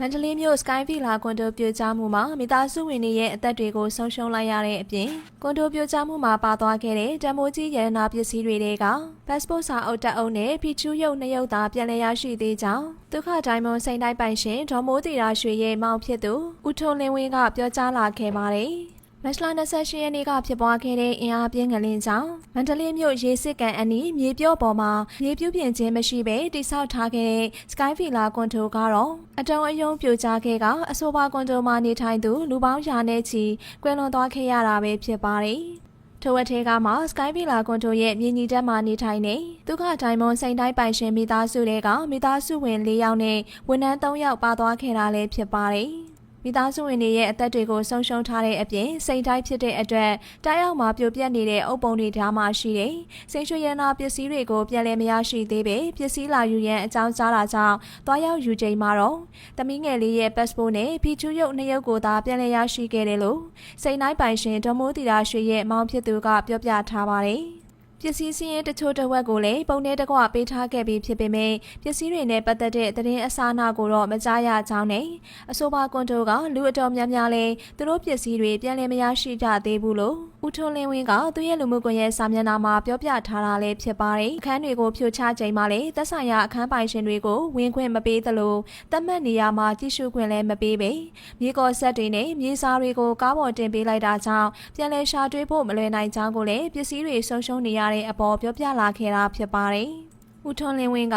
မန္တလေးမြို့ Sky Villa ကွန်ဒိုပြိုကျမှုမှာမိသားစုဝင်တွေရဲ့အသက်တွေကိုဆုံးရှုံးလိုက်ရတဲ့အပြင်ကွန်ဒိုပြိုကျမှုမှာပါသွားခဲ့တဲ့တမိုးကြီးရတနာပစ္စည်းတွေတွေက passport စာအုပ်တက်အုပ်နဲ့ဖီချူးရုပ်နှစ်ရုပ်သာပြန်လည်ရရှိသေးကြောင်းဒုက္ခဒိုင်မွန်စိန်တိုင်းပိုင်ရှင်ဒေါ်မိုးတီရာရွှေရဲ့မောင်ဖြစ်သူဦးထုံးလင်းဝင်းကပြောကြားလာခဲ့ပါတယ်။ မတ်လ28ရက်နေ့ကဖြစ်ပွားခဲ့တဲ့အင်အားပြင်းငလင်းကြောင့်မန္တလေးမြို့ရေစစ်ကန်အနီးမြေပြော့ပေါ်မှာမြေပြုတ်ပြင်ခြင်းမရှိဘဲတိစောက်ထားခဲ့တဲ့ Sky Villa ကွန်ဒိုကတော့အတုံးအယုံပြိုကျခဲ့ကအဆိုပါကွန်ဒိုမှာနေထိုင်သူလူပေါင်းရာနဲ့ချီကွယ်လွန်သွားခဲ့ရတာပဲဖြစ်ပါတယ်။ထိုအထက်ကမှ Sky Villa ကွန်ဒိုရဲ့မြေညီတက်မှာနေထိုင်နေဒုက္ခဒိုင်မွန်စိန်တိုင်းပိုင်ရှင်မိသားစုတွေကမိသားစုဝင်၄ယောက်နဲ့ဝန်ထမ်း၃ယောက်ပါသွားခဲ့တာလည်းဖြစ်ပါတယ်။ မိသားစုဝင်တွေရဲ့အသက်တွေကိုဆုံးရှုံးထားတဲ့အပြင်စိန်တိုင်းဖြစ်တဲ့အတွက်တိုက်အောက်မှာပြိုပြက်နေတဲ့အုပ်ပုံတွေဓာတ်မှရှိတယ်။စိန်ရွှေရနာပစ္စည်းတွေကိုပြန်လည်မရရှိသေးပေပစ္စည်းလာယူရန်အကြောင်းကြားတာကြောင့်တွားရောက်ယူချိန်မှာတော့တမီးငယ်လေးရဲ့ passport နဲ့ဖီချူရုပ်နှစ်ရုပ်ကိုသာပြန်လည်ရရှိခဲ့တယ်လို့စိန်တိုင်းပိုင်ရှင်ဒေါ်မိုးတီရာရွှေရဲ့မောင်ဖြစ်သူကပြောပြထားပါတယ်။ ပစ္စည်းစင်းရဲတချို့တစ်ဝက်ကိုလည်းပုံနဲ့တကွပေးထားခဲ့ပြီးဖြစ်ပေမဲ့ပစ္စည်းတွေနဲ့ပတ်သက်တဲ့သတင်းအစားအနာကိုတော့မကြားရကြောင်းနဲ့အဆိုပါကွန်တိုကလူအတော်များများလည်းသူတို့ပစ္စည်းတွေပြန်လည်မရရှိကြသေးဘူးလို့ဦးထွန်းလင်းဝင်းကသူ့ရဲ့လူမှုကွန်ရက်စာမျက်နှာမှာပြောပြထားတာလည်းဖြစ်ပါတယ်အခန်းတွေကိုဖြိုချချိန်မှာလည်းသက်ဆိုင်ရာအခန်းပိုင်ရှင်တွေကိုဝင်ခွင့်မပေးသလိုတတ်မှတ်နေရာမှာကြည့်ရှုခွင့်လည်းမပေးပေမြေကော်ဆက်တွေနဲ့မြေစာတွေကိုကားပေါ်တင်ပေးလိုက်တာကြောင့်ပြန်လည်ရှာတွေ့ဖို့မလွယ်နိုင်ကြောင်းကိုလည်းပစ္စည်းတွေဆုံးရှုံးနေရတဲ့အပေါ်ပြောပြလာခဲ့တာဖြစ်ပါတယ်။ ဦးထွန်းလင်းဝင်းက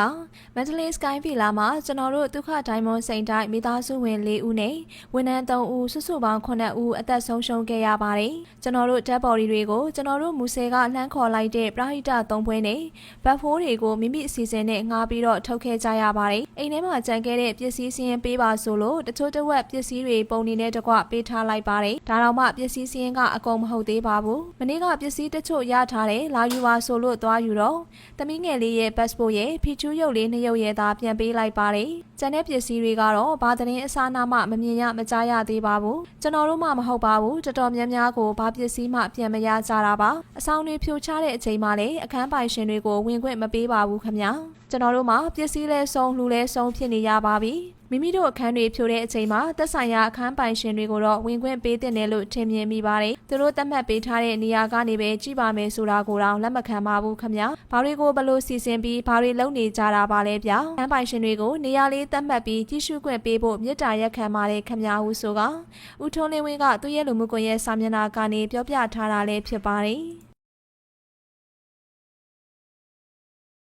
မန္တလေး Sky Villa မှာကျွန်တော်တို့ဒုက္ခဒိုင်မွန်စိန်တိုင်းမိသားစုဝင်၄ဦးနဲ့ဝန်ထမ်း၃ဦးစုစုပေါင်း9ဦးအသက်ဆုံးရှုံးခဲ့ရပါတယ်။ကျွန်တော်တို့ဓာတ်ပေါ်ဒီတွေကိုကျွန်တော်တို့မူဆယ်ကလှမ်းခေါ်လိုက်တဲ့ပရာဟိတသုံးပွဲနဲ့ဘတ်ဖိုးတွေကိုမိမိအစီအစဉ်နဲ့ငှားပြီးတော့ထုတ်ခဲ့ကြရပါတယ်။အိမ်ထဲမှာကြံခဲ့တဲ့ပစ္စည်းစင်းပေးပါဆိုလို့တချို့တဝက်ပစ္စည်းတွေပုံနေနဲ့တကွပေးထားလိုက်ပါတယ်။ဒါတော့မှပစ္စည်းစင်းကအကုန်မဟုတ်သေးပါဘူး။မနေ့ကပစ္စည်းတချို့ရထားတယ်လာယူပါဆိုလို့သွားယူတော့တမီးငယ်လေးရဲ့ passport ရဲ့ဖီချူးရုပ်လေးနှစ်ရုပ်ရဲ့သာပြန်ပေးလိုက်ပါတယ်။ကျန်တဲ့ပစ္စည်းတွေကတော့ဘာသတင်းအစားအနာမှမမြင်ရမကြားရသေးပါဘူး။ကျွန်တော်တို့မှမဟုတ်ပါဘူး။တော်တော်များများကိုဘာပစ္စည်းမှပြန်မရကြတာပါ။အဆောင်တွေဖြိုချတဲ့အချိန်မှလည်းအခန်းပိုင်ရှင်တွေကိုဝင်ခွင့်မပေးပါဘူးခင်ဗျာ။ကျွန်တော်တို့မှပစ္စည်းလဲဆုံးလူလဲဆုံးဖြစ်နေရပါပြီ။ မိမိတို့အခန်းတွေဖြိုတဲ့အချိန်မှာသက်ဆိုင်ရာအခန်းပိုင်ရှင်တွေကိုတော့ဝင်ခွင့်ပေးတဲ့တယ်လို့ထင်မြင်မိပါတယ်။သူတို့သတ်မှတ်ပေးထားတဲ့နေရာကနေပဲကြည့်ပါမယ်ဆိုတာကိုတော့လက်မခံပါဘူးခင်ဗျာ။ဘာတွေကိုဘလို့စီစဉ်ပြီးဘာတွေလုပ်နေကြတာပါလဲဗျာ။အခန်းပိုင်ရှင်တွေကိုနေရာလေးသတ်မှတ်ပြီးကြည့်ရှုခွင့်ပေးဖို့မြစ်တာရက်ခံပါတယ်ခင်ဗျာဟုဆိုကဦးထုံးလင်းဝင်းကသူ့ရဲ့လူမှုကွန်ရက်စာမျက်နှာကနေပြောပြထားတာလည်းဖြစ်ပါတယ်။